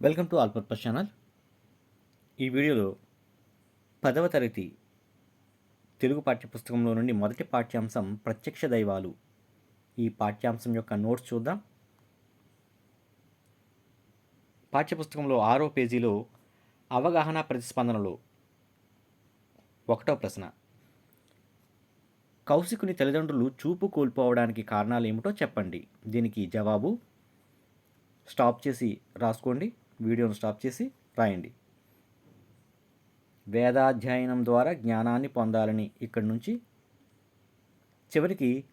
Welcome to all purpose channel. ఈ వీడియోలో పదవ తరగతి తెలుగు పాఠ్యపుస్తకంలో నుండి మొదటి పాఠ్యాంశం ప్రత్యక్ష దైవాలు. ఈ పాఠ్యాంశం యొక్క నోట్స్ చూద్దాం. పాఠ్యపుస్తకంలో ఆరో పేజీలో అవగాహన ప్రతిస్పందనలో ఒకటో ప్రశ్న. కౌశికుని తల్లిదండ్రులు చూపు కోల్పోవడానికి కారణాలు ఏమిటో చెప్పండి. దీనికి జవాబు స్టాప్ చేసి రాసుకోండి. వీడియోను స్టాప్ చేసి రాయండి. వేదాధ్యయనం ద్వారా జ్ఞానాన్ని పొందాలని ఇక్కడి నుంచి చివరికి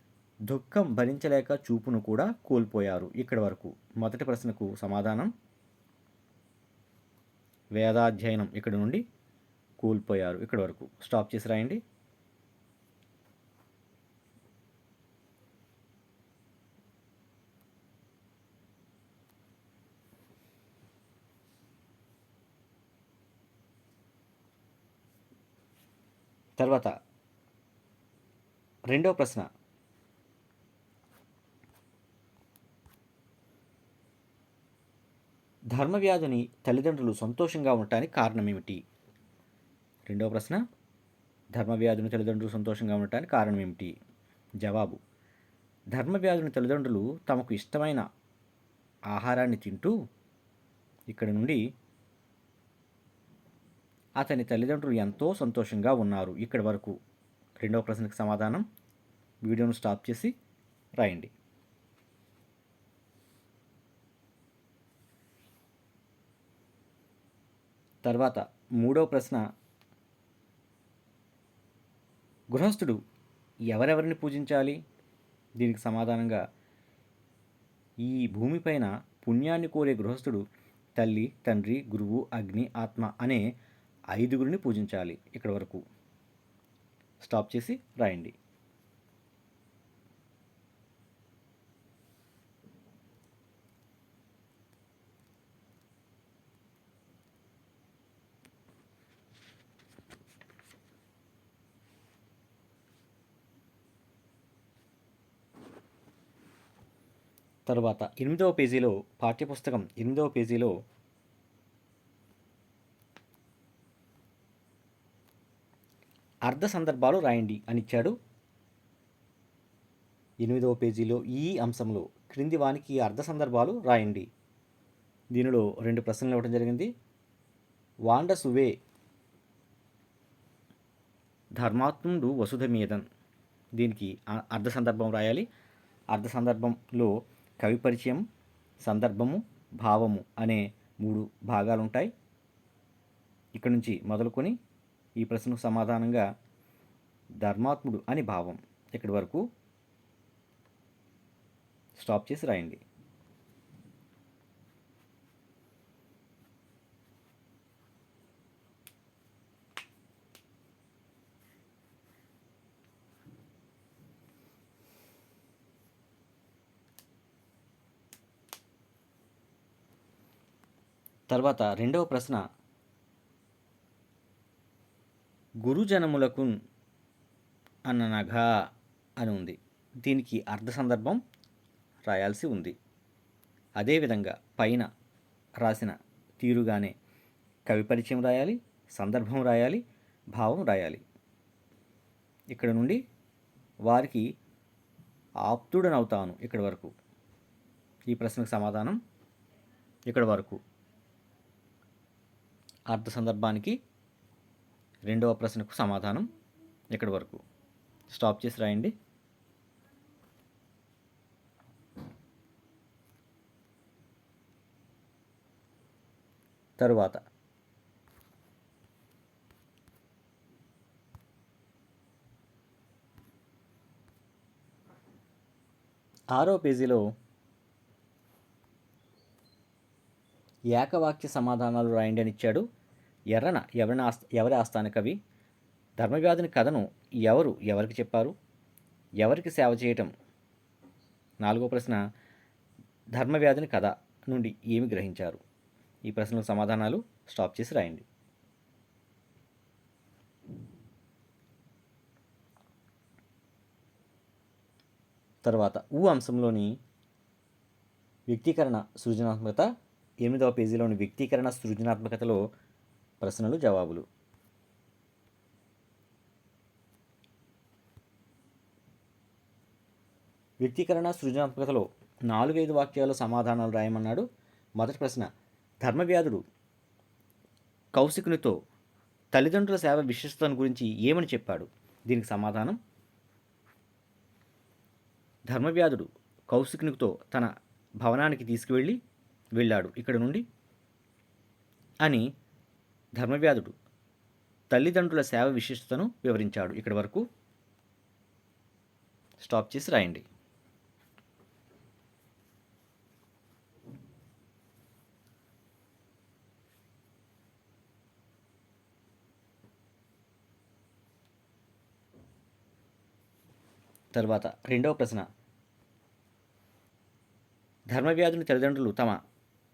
దుఃఖం భరించలేక చూపును కూడా కోల్పోయారు ఇక్కడి వరకు. మొదటి ప్రశ్నకు సమాధానం. వేదాధ్యయనం ఇక్కడి నుండి కోల్పోయారు ఇక్కడి వరకు. స్టాప్ చేసి రాయండి. తర్వాత రెండవ ప్రశ్న. ధర్మవ్యాధుని తల్లిదండ్రులు సంతోషంగా ఉండటానికి కారణం ఏమిటి? రెండవ ప్రశ్న. ధర్మవ్యాధుని తల్లిదండ్రులు సంతోషంగా ఉండటానికి కారణం ఏమిటి? జవాబు. ధర్మవ్యాధుని తల్లిదండ్రులు తమకు ఇష్టమైన ఆహారాన్ని తింటూ ఇక్కడి నుండి అతని తల్లిదండ్రులు ఎంతో సంతోషంగా ఉన్నారు. ఇక్కడి వరకు రెండవ ప్రశ్నకు సమాధానం. వీడియోను స్టాప్ చేసి రాయండి. తర్వాత మూడవ ప్రశ్న. గృహస్థుడు ఎవరెవరిని పూజించాలి? దీనికి సమాధానంగా ఈ భూమిపైన పుణ్యాన్ని కోరే గృహస్థుడు తల్లి తండ్రి గురువు అగ్ని ఆత్మ అనే ఐదుగురిని పూజించాలి ఇక్కడ వరకు. స్టాప్ చేసి రాయండి. తర్వాత ఎనిమిదవ పేజీలో పాఠ్యపుస్తకం ఎనిమిదవ పేజీలో అర్ధ సందర్భాలు రాయండి అని ఇచ్చాడు. ఎనిమిదవ పేజీలో ఈ అంశంలో క్రింది వానికి అర్ధ సందర్భాలు రాయండి. దీనిలో రెండు ప్రశ్నలు ఇవ్వడం జరిగింది. వాండ సువే ధర్మాత్ముడు వసుధ మీదన్ దీనికి అర్ధ సందర్భం రాయాలి. అర్ధ సందర్భంలో కవి పరిచయం సందర్భము భావము అనే మూడు భాగాలు ఉంటాయి ఇక్కడ నుంచి మొదలుకొని ఈ ప్రశ్నకు సమాధానంగా ధర్మాత్ముడు అని భావం ఇక్కడి వరకు స్టాప్ చేసి రాయండి. తర్వాత రెండవ ప్రశ్న గురుజనములకు అననగా అని ఉంది. దీనికి అర్ధ సందర్భం రాయాల్సి ఉంది. అదేవిధంగా పైన రాసిన తీరుగానే కవి పరిచయం రాయాలి సందర్భం రాయాలి భావం రాయాలి. ఇక్కడ నుండి వారికి ఆప్తుడనవుతాను ఇక్కడి వరకు. ఈ ప్రశ్నకు సమాధానం ఇక్కడ వరకు. అర్థ సందర్భానికి రెండవ ప్రశ్నకు సమాధానం ఇక్కడి వరకు. స్టాప్ చేసి రాయండి. తరువాత. ఆరో పేజీలో ఏకవాక్య సమాధానాలు రాయండి అని ఇచ్చాడు. ఎర్రన ఎవరిన ఎవరి ఆస్థాన కవి? ధర్మవ్యాధిని కథను ఎవరు ఎవరికి చెప్పారు? ఎవరికి సేవ చేయటం? నాలుగో ప్రశ్న ధర్మవ్యాధిని కథ నుండి ఏమి గ్రహించారు? ఈ ప్రశ్నల సమాధానాలు స్టాప్ చేసి రాయండి. తర్వాత ఊ అంశంలోని వ్యక్తీకరణ సృజనాత్మకత ఎనిమిదవ పేజీలోని వ్యక్తీకరణ సృజనాత్మకతలో ప్రశ్నలు జవాబులు. వ్యక్తీకరణ సృజనాత్మకతలో నాలుగైదు వాక్యాల సమాధానాలు రాయమన్నాడు. మొదటి ప్రశ్న ధర్మవ్యాధుడు కౌశికునితో తల్లిదండ్రుల సేవ విశిష్టతను గురించి ఏమని చెప్పాడు? దీనికి సమాధానం ధర్మవ్యాధుడు కౌశికునితో తన భవనానికి తీసుకువెళ్ళి వెళ్ళాడు. ఇక్కడ నుండి అని ధర్మవ్యాధుడు. తల్లిదండ్రుల సేవ విశిష్టతను వివరించాడు. ఇక్కడి వరకు స్టాప్ చేసి రాయండి. తర్వాత రెండవ ప్రశ్న. ధర్మవ్యాధుని తల్లిదండ్రులు తమ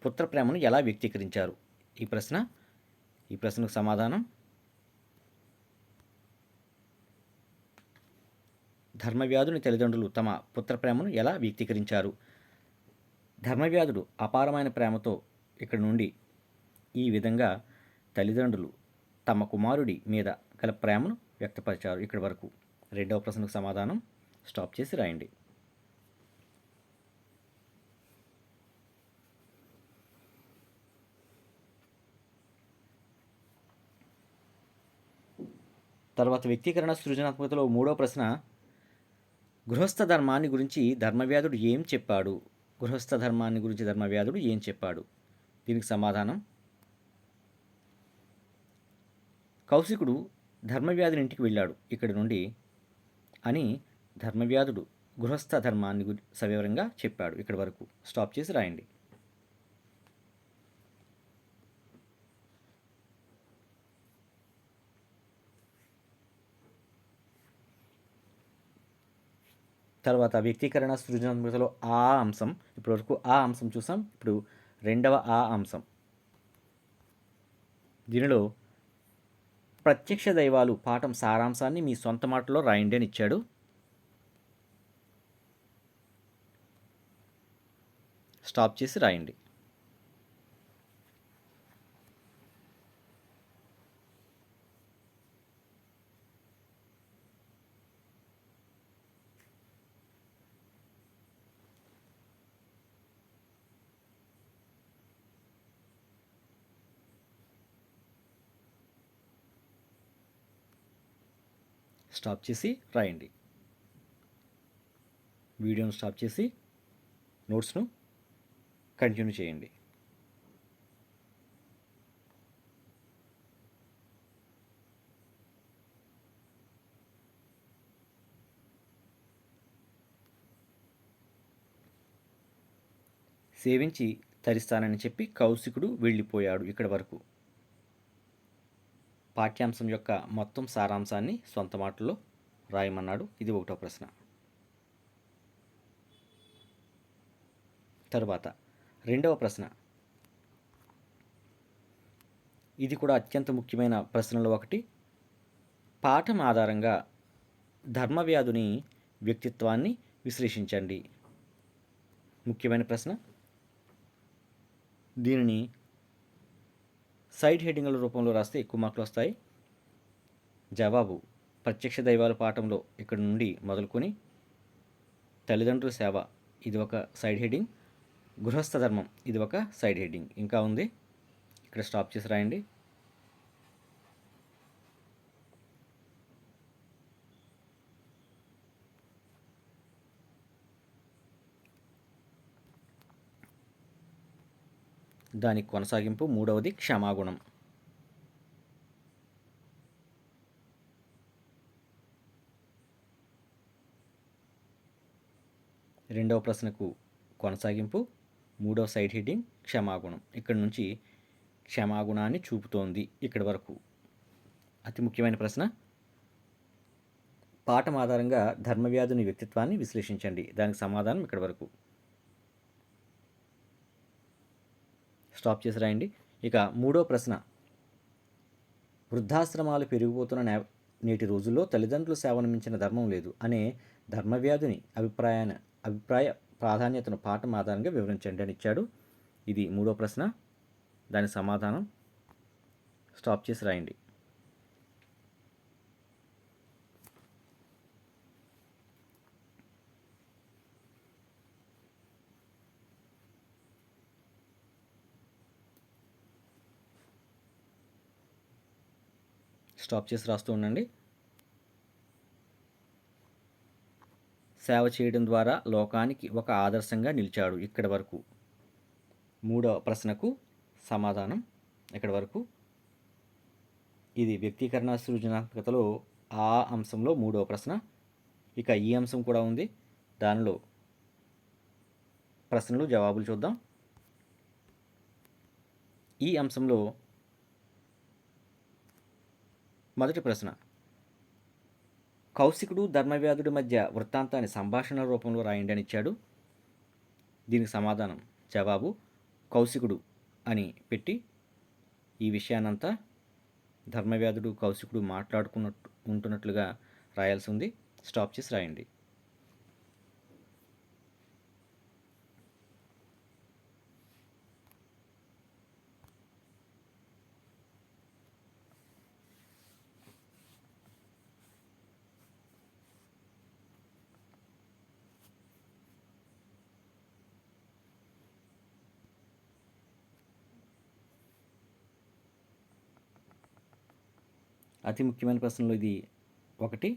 పుత్ర ప్రేమను ఎలా వ్యక్తీకరించారు? ఈ ప్రశ్న ఈ ప్రశ్నకు సమాధానం. ధర్మవ్యాధుని తల్లిదండ్రులు తమ పుత్ర ప్రేమను ఎలా వ్యక్తీకరించారు? ధర్మవ్యాధుడు అపారమైన ప్రేమతో ఇక్కడ నుండి ఈ విధంగా తల్లిదండ్రులు తమ కుమారుడి మీద గల ప్రేమను వ్యక్తపరిచారు. ఇక్కడి వరకు రెండవ ప్రశ్నకు సమాధానం. స్టాప్ చేసి రాయండి. తర్వాత వ్యక్తీకరణ సృజనాత్మకతలో మూడో ప్రశ్న గృహస్థ ధర్మాన్ని గురించి ధర్మవ్యాధుడు ఏం చెప్పాడు? గృహస్థ ధర్మాన్ని గురించి ధర్మవ్యాధుడు ఏం చెప్పాడు? దీనికి సమాధానం కౌశికుడు ధర్మవ్యాధుని ఇంటికి వెళ్ళాడు ఇక్కడి నుండి అని ధర్మవ్యాధుడు గృహస్థ ధర్మాన్ని గురి సవివరంగా చెప్పాడు. ఇక్కడి వరకు స్టాప్ చేసి రాయండి. తర్వాత వ్యక్తీకరణ సృజనాత్మకతలో ఆ అంశం ఇప్పటివరకు ఆ అంశం చూసాం ఇప్పుడు రెండవ ఆ అంశం. దీనిలో ప్రత్యక్ష దైవాలు పాఠం సారాంశాన్ని మీ సొంత మాటలో రాయండి అని ఇచ్చాడు. స్టాప్ చేసి రాయండి. స్టాప్ చేసి రాయండి. వీడియోను స్టాప్ చేసి నోట్స్ను కంటిన్యూ చేయండి. సేవించి తరిస్తానని చెప్పి కౌశికుడు వెళ్ళిపోయాడు ఇక్కడ వరకు. పాఠ్యాంశం యొక్క మొత్తం సారాంశాన్ని సొంత మాటల్లో రాయమన్నాడు. ఇది ఒకటో ప్రశ్న. తరువాత రెండవ ప్రశ్న. ఇది కూడా అత్యంత ముఖ్యమైన ప్రశ్నలో ఒకటి. పాఠం ఆధారంగా ధర్మవ్యాధుని వ్యక్తిత్వాన్ని విశ్లేషించండి. ముఖ్యమైన ప్రశ్న. దీనిని సైడ్ హెడ్డింగ్ల రూపంలో రాస్తే ఎక్కువ మార్కులు వస్తాయి. జవాబు ప్రత్యక్ష దైవాల పాఠంలో ఇక్కడ నుండి మొదలుకొని తల్లిదండ్రుల సేవ ఇది ఒక సైడ్ హెడ్డింగ్. గృహస్థ ధర్మం ఇది ఒక సైడ్ హెడ్డింగ్. ఇంకా ఉంది. ఇక్కడ స్టాప్ చేసి రాయండి. దానికి కొనసాగింపు మూడవది క్షమాగుణం. రెండవ ప్రశ్నకు కొనసాగింపు మూడవ సైడ్ హెడ్డింగ్ క్షమాగుణం. ఇక్కడ నుంచి క్షమాగుణాన్ని చూపుతోంది ఇక్కడి వరకు. అతి ముఖ్యమైన ప్రశ్న పాఠం ఆధారంగా ధర్మవ్యాధుని వ్యక్తిత్వాన్ని విశ్లేషించండి. దానికి సమాధానం ఇక్కడి వరకు. స్టాప్ చేసి రాయండి ఇక మూడో ప్రశ్న. వృద్ధాశ్రమాలు పెరిగిపోతున్న నే నేటి రోజుల్లో తల్లిదండ్రుల సేవను మించిన ధర్మం లేదు అనే ధర్మవ్యాధిని అభిప్రాయాన్ని అభిప్రాయ ప్రాధాన్యతను పాఠం ఆధారంగా వివరించండి అని ఇచ్చాడు. ఇది మూడో ప్రశ్న. దాని సమాధానం స్టాప్ చేసి రాయండి స్టాప్ చేసి రాస్తూ ఉండండి. సేవ చేయడం ద్వారా లోకానికి ఒక ఆదర్శంగా నిలిచాడు ఇక్కడి వరకు. మూడవ ప్రశ్నకు సమాధానం ఇక్కడి వరకు. ఇది వ్యక్తీకరణ సృజనాత్మకతలో ఆ అంశంలో మూడవ ప్రశ్న. ఇక ఈ అంశం కూడా ఉంది. దానిలో ప్రశ్నలు జవాబులు చూద్దాం. ఈ అంశంలో మొదటి ప్రశ్న. కౌశికుడు ధర్మవ్యాధుడి మధ్య వృత్తాంతాన్ని సంభాషణ రూపంలో రాయండి అని ఇచ్చాడు దీనికి సమాధానం జవాబు కౌశికుడు అని పెట్టి ఈ విషయానంతా ధర్మవ్యాధుడు కౌశికుడు మాట్లాడుకున్నట్టు ఉంటున్నట్లుగా రాయాల్సి ఉంది. స్టాప్ చేసి రాయండి. అతి ముఖ్యమైన ప్రశ్నలు ఇది ఒకటి.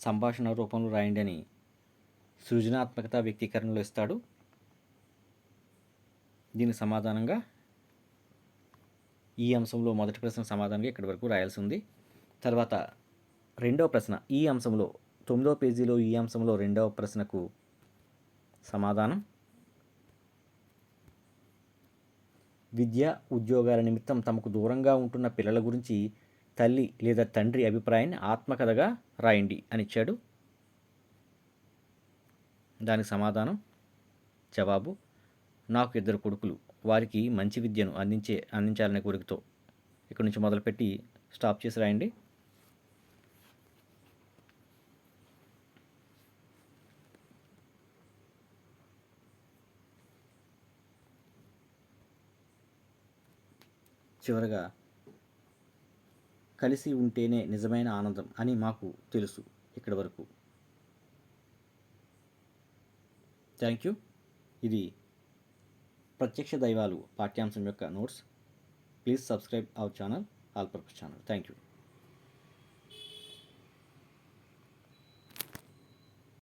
సంభాషణ రూపంలో రాయండి అని సృజనాత్మకత వ్యక్తీకరణలో ఇస్తాడు. దీని సమాధానంగా ఈ అంశంలో మొదటి ప్రశ్న సమాధానంగా ఇక్కడి వరకు రాయాల్సి ఉంది. తర్వాత రెండవ ప్రశ్న ఈ అంశంలో తొమ్మిదవ పేజీలో ఈ అంశంలో రెండవ ప్రశ్నకు సమాధానం. విద్య ఉద్యోగాల నిమిత్తం తమకు దూరంగా ఉంటున్న పిల్లల గురించి తల్లి లేదా తండ్రి అభిప్రాయాన్ని ఆత్మకథగా రాయండి అని ఇచ్చాడు. దానికి సమాధానం జవాబు నాకు ఇద్దరు కొడుకులు వారికి మంచి విద్యను అందించే అందించాలనే కోరికతో. ఇక్కడి నుంచి మొదలుపెట్టి స్టాప్ చేసి రాయండి. చివరగా కలిసి ఉంటేనే నిజమైన ఆనందం అని మాకు తెలుసు ఇక్కడి వరకు. థ్యాంక్ యూ ఇది ప్రత్యక్ష దైవాలు పాఠ్యాంశం యొక్క notes. Please subscribe our channel all purpose channel thank you